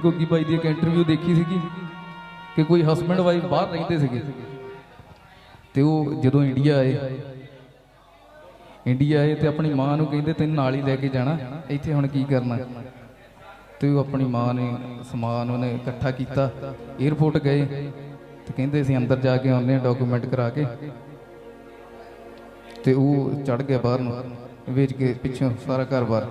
ਗੋਗੀ ਬਾਈ ਦੀ ਇੱਕ ਇੰਟਰਵਿਊ ਦੇਖੀ ਸੀਗੀ ਕਿ ਕੋਈ ਹਸਬੰਡ ਵਾਈਫ ਬਾਹਰ ਰਹਿੰਦੇ ਸੀਗੇ। ਤੇ ਉਹ ਜਦੋਂ ਇੰਡੀਆ ਆਏ ਇੰਡੀਆ ਆਏ ਤੇ ਆਪਣੀ ਮਾਂ ਨੂੰ ਕਹਿੰਦੇ ਤੈਨੂੰ ਨਾਲ ਹੀ ਲੈ ਕੇ ਜਾਣਾ, ਇੱਥੇ ਹੁਣ ਕੀ ਕਰਨਾ? ਤੇ ਉਹ ਆਪਣੀ ਮਾਂ ਨੇ ਸਮਾਨ ਉਹਨੇ ਇਕੱਠਾ ਕੀਤਾ 에어ਪੋਰਟ ਗਏ, ਤੇ ਕਹਿੰਦੇ ਅਸੀਂ ਅੰਦਰ ਜਾ ਕੇ ਆਉਂਦੇ ਹਾਂ ਡਾਕੂਮੈਂਟ ਕਰਾ ਕੇ। ਤੇ ਉਹ ਚੜ ਗਿਆ ਬਾਹਰ ਨੂੰ, ਵੇਚ ਕੇ ਪਿੱਛੋਂ ਸਾਰਾ ਘਰ-ਬਾਰ।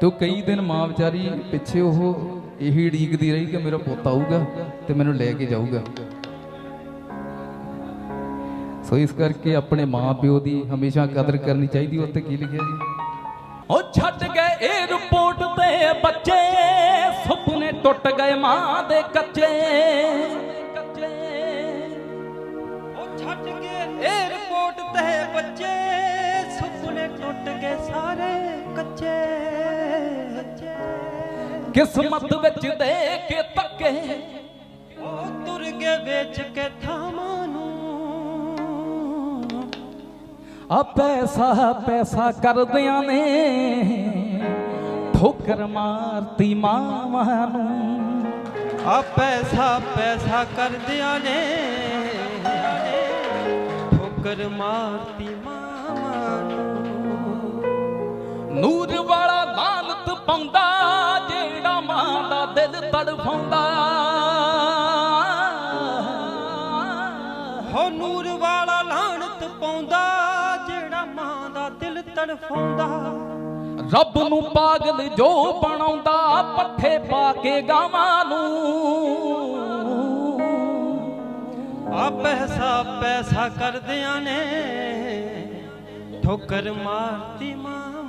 ਤੇ ਉਹ ਕਈ ਦਿਨ ਮਾਂ ਵਿਚਾਰੀ ਪਿੱਛੇ ਉਹ ਇਹੀ ਢੀਕਦੀ ਰਹੀ ਕਿ ਮੇਰਾ ਪੁੱਤ ਆਊਗਾ ਤੇ ਮੈਨੂੰ ਲੈ ਕੇ ਜਾਊਗਾ। ਸੋ ਇਸ ਕਰਕੇ ਆਪਣੇ ਮਾਪਿਓ ਦੀ ਹਮੇਸ਼ਾ ਕਦਰ ਕਰਨੀ ਚਾਹੀਦੀ ਉੱਤੇ ਕੀ ਲਿਖਿਆ ਜੀ? ਉਹ ਛੱਡ ਗਏ 에어ਪੋਰਟ ਤੇ ਬੱਚੇ, ਸੁਪਨੇ ਟੁੱਟ ਗਏ ਮਾਂ ਦੇ ਕੱਚੇ। ਉਹ ਛੱਡ ਤੇ ਬੱਚੇ, ਸੁਪਨੇ ਟੁੱਟ ਗਏ ਸਾਰੇ ਕੱਚੇ। ਕਿਸਮਤ ਵਿੱਚ ਦੇ ਕੇ ਧੱਕੇ। ਉਹ ਤੁਰ ਗਏ ਵੇਚ ਕੇ ਥਾਵਾਂ ਨੂੰ। ਆ ਪੈਸਾ ਪੈਸਾ ਕਰਦਿਆਂ ਨੇ ਠੋਕਰ ਮਾਰਤੀ ਮਾਵਾਂ ਨੂੰ। ਆ ਪੈਸਾ ਪੈਸਾ ਕਰਦਿਆਂ ਨੇ ਠੋਕਰ ਮਾਰਤੀ ਮਾਵਾਂ ਨੂੰ। ਨੂਰ ਵਾਲਾ ਲਾਨਤ ਪਾਉਂਦਾ ਹੋ ਨੂਰ ਵਾਲਾ ਪਾਉਂਦਾ ਜਿਹੜਾ ਮਾਂ ਦਾ ਦਿਲ ਤੜਫਾਉਂਦਾ। ਰੱਬ ਨੂੰ ਪਾਗਲ ਜੋ ਬਣਾਉਂਦਾ ਪੱਠੇ ਪਾ ਕੇ ਗਾਵਾਂ ਨੂੰ। ਆ ਪੈਸਾ ਪੈਸਾ ਕਰਦਿਆਂ ਨੇ ਠੋਕਰ ਮਾਰਤੀ ਮਾਵਾਂ ਨੂੰ